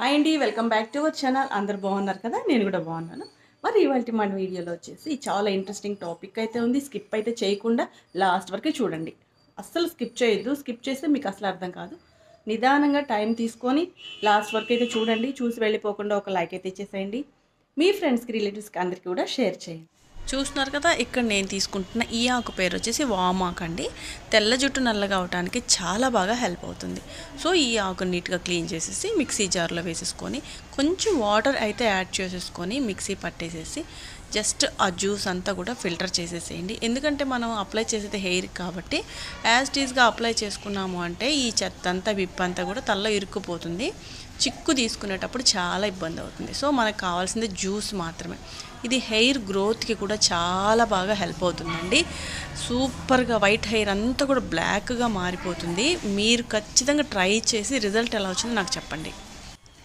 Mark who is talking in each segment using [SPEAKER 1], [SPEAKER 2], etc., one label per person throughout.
[SPEAKER 1] Hi అండి welcome back to our channel అందరు బాగున్నారు కదా? నేను కూడా బాగున్నాను. మరి ఇవాళ మన వీడియోలో వచ్చేసి చాలా ఇంట్రెస్టింగ్ టాపిక్ అయితే ఉంది. స్కిప్ అయితే చేయకుండా లాస్ట్ వరకే చూడండి. అస్సలు స్కిప్ చేయొద్దు. స్కిప్ చేస్తే మీకు అసలు అర్థం కాదు. నిదానంగా టైం తీసుకొని లాస్ట్ వరకు అయితే చూడండి. చూసి వెళ్ళిపోకుండా ఒక లైక్ అయితే ఇచ్చేసేయండి. మీ ఫ్రెండ్స్కి రిలేటివ్స్కి అందరికీ కూడా షేర్ చేయండి. చూస్తున్నారు కదా ఇక్కడ నేను తీసుకుంటున్న ఈ ఆకు పేరు వచ్చేసి వామాక్ అండి. తెల్ల జుట్టు నల్లగా అవడానికి చాలా బాగా హెల్ప్ అవుతుంది. సో ఈ ఆకు నీట్గా క్లీన్ చేసేసి మిక్సీ జార్లో వేసేసుకొని కొంచెం వాటర్ అయితే యాడ్ చేసేసుకొని మిక్సీ పట్టేసేసి జస్ట్ ఆ జ్యూస్ అంతా కూడా ఫిల్టర్ చేసేసేయండి. ఎందుకంటే మనం అప్లై చేసేది హెయిర్ కాబట్టి యాజ్ టీజ్గా అప్లై చేసుకున్నాము అంటే ఈ చెత్త అంతా విప్ అంతా కూడా తల్ల ఇరుక్కుపోతుంది. చిక్కు తీసుకునేటప్పుడు చాలా ఇబ్బంది అవుతుంది. సో మనకు కావాల్సింది జ్యూస్ మాత్రమే. ఇది హెయిర్ గ్రోత్కి కూడా చాలా బాగా హెల్ప్ అవుతుందండి. సూపర్గా వైట్ హెయిర్ అంతా కూడా బ్లాక్గా మారిపోతుంది. మీరు ఖచ్చితంగా ట్రై చేసి రిజల్ట్ ఎలా వచ్చిందో నాకు చెప్పండి.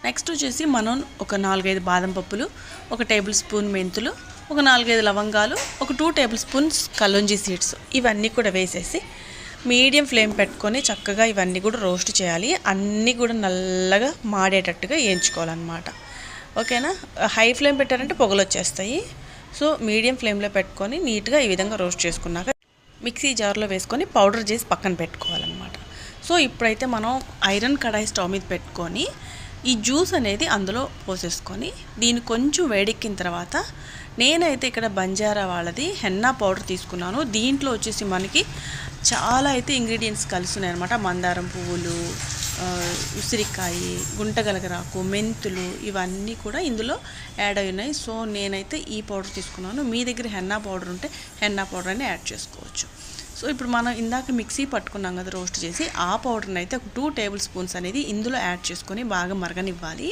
[SPEAKER 1] నెక్స్ట్ వచ్చేసి మనం ఒక నాలుగైదు బాదం పప్పులు ఒక టేబుల్ స్పూన్ మెంతులు ఒక నాలుగైదు లవంగాలు ఒక టూ టేబుల్ స్పూన్స్ కలుంజీ సీడ్స్ ఇవన్నీ కూడా వేసేసి మీడియం ఫ్లేమ్ పెట్టుకొని చక్కగా ఇవన్నీ కూడా రోస్ట్ చేయాలి. అన్నీ కూడా నల్లగా మాడేటట్టుగా వేయించుకోవాలన్నమాట. ఓకేనా? హై ఫ్లేమ్ పెట్టారంటే పొగలు వచ్చేస్తాయి. సో మీడియం ఫ్లేమ్లో పెట్టుకొని నీట్గా ఈ విధంగా రోస్ట్ చేసుకున్నాక మిక్సీ జార్లో వేసుకొని పౌడర్ చేసి పక్కన పెట్టుకోవాలన్నమాట. సో ఇప్పుడైతే మనం ఐరన్ కడాయి స్టవ్ మీద పెట్టుకొని ఈ జ్యూస్ అనేది అందులో పోసేసుకొని దీన్ని కొంచెం వేడెక్కిన తర్వాత నేనైతే ఇక్కడ బంజారా వాళ్ళది హెన్నా పౌడర్ తీసుకున్నాను. దీంట్లో వచ్చేసి మనకి చాలా అయితే ఇంగ్రీడియంట్స్ కలిసి ఉన్నాయన్నమాట మందారం పువ్వులు ఉసిరికాయి గుంటగలగరాకు మెంతులు ఇవన్నీ కూడా ఇందులో యాడ్ అయి ఉన్నాయి. సో నేనైతే ఈ పౌడర్ తీసుకున్నాను. మీ దగ్గర హెన్నా పౌడర్ ఉంటే హెన్నా పౌడర్ అని యాడ్ చేసుకోవచ్చు. సో ఇప్పుడు మనం ఇందాక మిక్సీ పట్టుకున్నాం కదా రోస్ట్ చేసి ఆ పౌడర్ని అయితే ఒక టూ టేబుల్ స్పూన్స్ అనేది ఇందులో యాడ్ చేసుకొని బాగా మరగనివ్వాలి.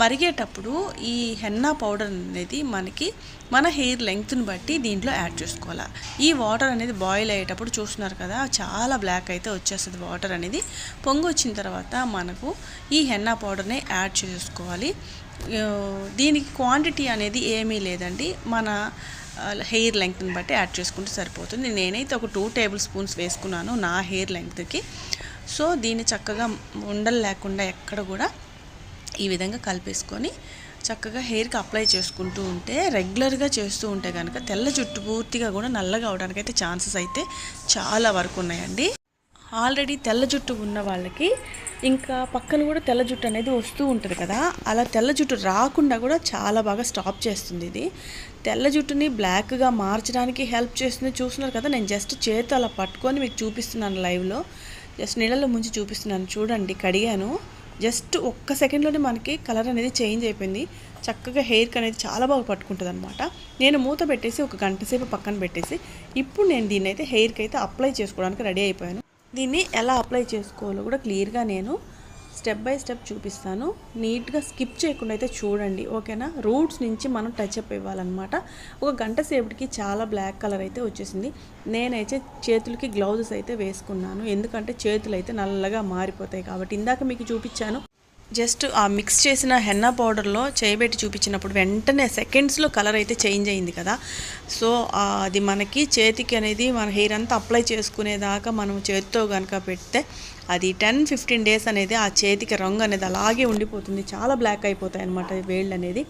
[SPEAKER 1] మరిగేటప్పుడు ఈ హెన్నా పౌడర్ అనేది మనకి మన హెయిర్ లెంగ్త్ని బట్టి దీంట్లో యాడ్ చేసుకోవాలి. ఈ వాటర్ అనేది బాయిల్ అయ్యేటప్పుడు చూస్తున్నారు కదా చాలా బ్లాక్ అయితే వచ్చేస్తుంది వాటర్ అనేది. పొంగు వచ్చిన తర్వాత మనకు ఈ హెన్నా పౌడర్ని యాడ్ చేసుకోవాలి. దీనికి క్వాంటిటీ అనేది ఏమీ లేదండి. మన హెయిర్ లెంగ్త్ని బట్టి యాడ్ చేసుకుంటే సరిపోతుంది. నేనైతే ఒక టూ టేబుల్ స్పూన్స్ వేసుకున్నాను నా హెయిర్ లెంగ్త్కి. సో దీన్ని చక్కగా ఉండలు లేకుండా ఎక్కడ కూడా ఈ విధంగా కలిపేసుకొని చక్కగా హెయిర్కి అప్లై చేసుకుంటూ ఉంటే రెగ్యులర్గా చేస్తూ ఉంటే కనుక తెల్ల జుట్టు పూర్తిగా కూడా నల్లగా అవడానికి అయితే ఛాన్సెస్ అయితే చాలా వరకు ఉన్నాయండి. ఆల్రెడీ తెల్ల జుట్టు ఉన్న వాళ్ళకి ఇంకా పక్కన కూడా తెల్ల జుట్టు అనేది వస్తూ ఉంటుంది కదా అలా తెల్ల జుట్టు రాకుండా కూడా చాలా బాగా స్టాప్ చేస్తుంది ఇది. తెల్ల జుట్టుని బ్లాక్గా మార్చడానికి హెల్ప్ చేస్తుంది చూస్తున్నారు కదా నేను జస్ట్ చేతి అలా పట్టుకొని మీకు చూపిస్తున్నాను లైవ్లో. జస్ట్ నీళ్ళలో ముంచి చూపిస్తున్నాను చూడండి కడిగాను. జస్ట్ ఒక్క సెకండ్లోనే మనకి కలర్ అనేది చేంజ్ అయిపోయింది. చక్కగా హెయిర్కి అనేది చాలా బాగా పట్టుకుంటుంది అనమాట నేను మూత పెట్టేసి ఒక గంట సేపు పక్కన పెట్టేసి ఇప్పుడు నేను దీన్ని అయితే హెయిర్కి అయితే అప్లై చేసుకోవడానికి రెడీ అయిపోయాను. దీన్ని ఎలా అప్లై చేసుకోవాలో కూడా క్లియర్గా నేను స్టెప్ బై స్టెప్ చూపిస్తాను. నీట్గా స్కిప్ చేయకుండా అయితే చూడండి ఓకేనా? రూట్స్ నుంచి మనం టచ్ అప్ ఇవ్వాలన్నమాట. ఒక గంట సేపటికి చాలా బ్లాక్ కలర్ అయితే వచ్చేసింది. నేనైతే చేతులకి గ్లౌజెస్ అయితే వేసుకున్నాను. ఎందుకంటే చేతులు అయితే నల్లగా మారిపోతాయి కాబట్టి ఇందాక మీకు చూపించాను. జస్ట్ ఆ మిక్స్ చేసిన హెన్నా పౌడర్లో చేయబెట్టి చూపించినప్పుడు వెంటనే సెకండ్స్లో కలర్ అయితే చేంజ్ అయింది కదా. సో అది మనకి చేతికి అనేది మన హెయిర్ అంతా అప్లై చేసుకునేదాకా మనం చేతితో కనుక పెడితే అది టెన్ ఫిఫ్టీన్ డేస్ అనేది ఆ చేతికి రంగు అనేది అలాగే ఉండిపోతుంది. చాలా బ్లాక్ అయిపోతాయి అనమాట వేళ్ళు అనేది.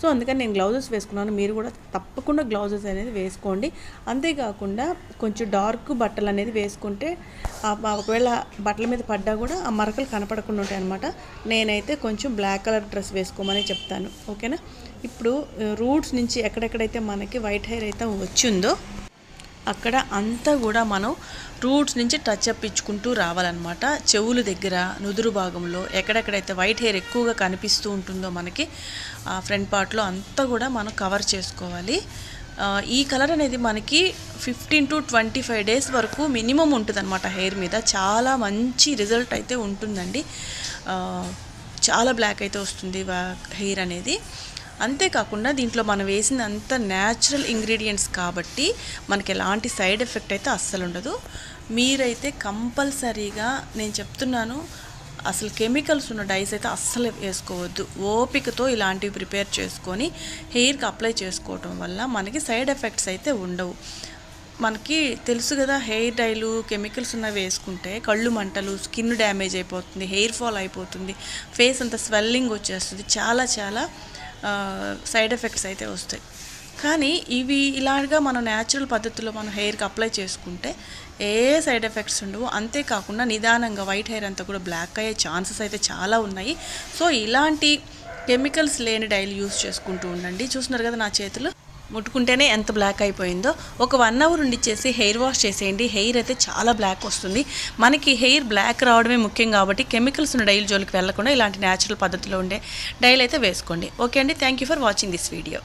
[SPEAKER 1] సో అందుకని నేను గ్లౌజెస్ వేసుకున్నాను. మీరు కూడా తప్పకుండా గ్లౌజెస్ అనేది వేసుకోండి. అంతేకాకుండా కొంచెం డార్క్ బట్టలు అనేది వేసుకుంటే ఒకవేళ బట్టల మీద పడ్డా కూడా ఆ మరకలు కనపడకుండా ఉంటాయి అనమాట నేనైతే కొంచెం బ్లాక్ కలర్ డ్రెస్ వేసుకోమని చెప్తాను. ఓకేనా? ఇప్పుడు రూట్స్ నుంచి ఎక్కడెక్కడైతే మనకి వైట్ హెయిర్ అయితే వచ్చిందో అక్కడ అంతా కూడా మనం రూట్స్ నుంచి టచ్ అప్ ఇచ్చుకుంటూ రావాలన్నమాట. చెవుల దగ్గర నుదురు భాగంలో ఎక్కడెక్కడైతే వైట్ హెయిర్ ఎక్కువగా కనిపిస్తూ ఉంటుందో మనకి ఆ ఫ్రంట్ పార్ట్లో అంతా కూడా మనం కవర్ చేసుకోవాలి. ఈ కలర్ అనేది మనకి fifteen to twenty five days వరకు మినిమం ఉంటుందనమాట హెయిర్ మీద. చాలా మంచి రిజల్ట్ అయితే ఉంటుందండి. చాలా బ్లాక్ అయితే వస్తుంది హెయిర్ అనేది. అంతేకాకుండా దీంట్లో మనం వేసిన అంత న్యాచురల్ ఇంగ్రీడియంట్స్ కాబట్టి మనకి ఎలాంటి సైడ్ ఎఫెక్ట్ అయితే అస్సలు ఉండదు. మీరైతే కంపల్సరీగా నేను చెప్తున్నాను అసలు కెమికల్స్ ఉన్న డైస్ అయితే అస్సలు వేసుకోవద్దు. ఓపికతో ఇలాంటివి ప్రిపేర్ చేసుకొని హెయిర్కి అప్లై చేసుకోవటం వల్ల మనకి సైడ్ ఎఫెక్ట్స్ అయితే ఉండవు. మనకి తెలుసు కదా హెయిర్ డైలు కెమికల్స్ ఉన్నవి వేసుకుంటే కళ్ళు మంటలు స్కిన్ డ్యామేజ్ అయిపోతుంది హెయిర్ ఫాల్ అయిపోతుంది ఫేస్ అంతా స్వెల్లింగ్ వచ్చేస్తుంది చాలా చాలా సైడ్ ఎఫెక్ట్స్ అయితే వస్తాయి. కానీ ఇవి ఇలాగా మనం న్యాచురల్ పద్ధతిలో మనం హెయిర్కి అప్లై చేసుకుంటే ఏ సైడ్ ఎఫెక్ట్స్ ఉండవు. అంతేకాకుండా నిదానంగా వైట్ హెయిర్ అంతా కూడా బ్లాక్ అయ్యే ఛాన్సెస్ అయితే చాలా ఉన్నాయి. సో ఇలాంటి కెమికల్స్ లేని డైలీ యూస్ చేసుకుంటూ ఉండండి. చూస్తున్నారు కదా నా చేతులు? ముట్టుకుంటేనే ఎంత బ్లాక్ అయిపోయిందో. ఒక వన్ అవర్ ఉండిచ్చేసి హెయిర్ వాష్ చేసేయండి. హెయిర్ అయితే చాలా బ్లాక్ వస్తుంది. మనకి హెయిర్ బ్లాక్ రావడమే ముఖ్యం కాబట్టి కెమికల్స్ ఉన్న డైల్ జోలికి వెళ్ళకుండా ఇలాంటి న్యాచురల్ పద్ధతిలో ఉండే డైల్ అయితే వేసుకోండి. ఓకే అండి. Thank you for watching this video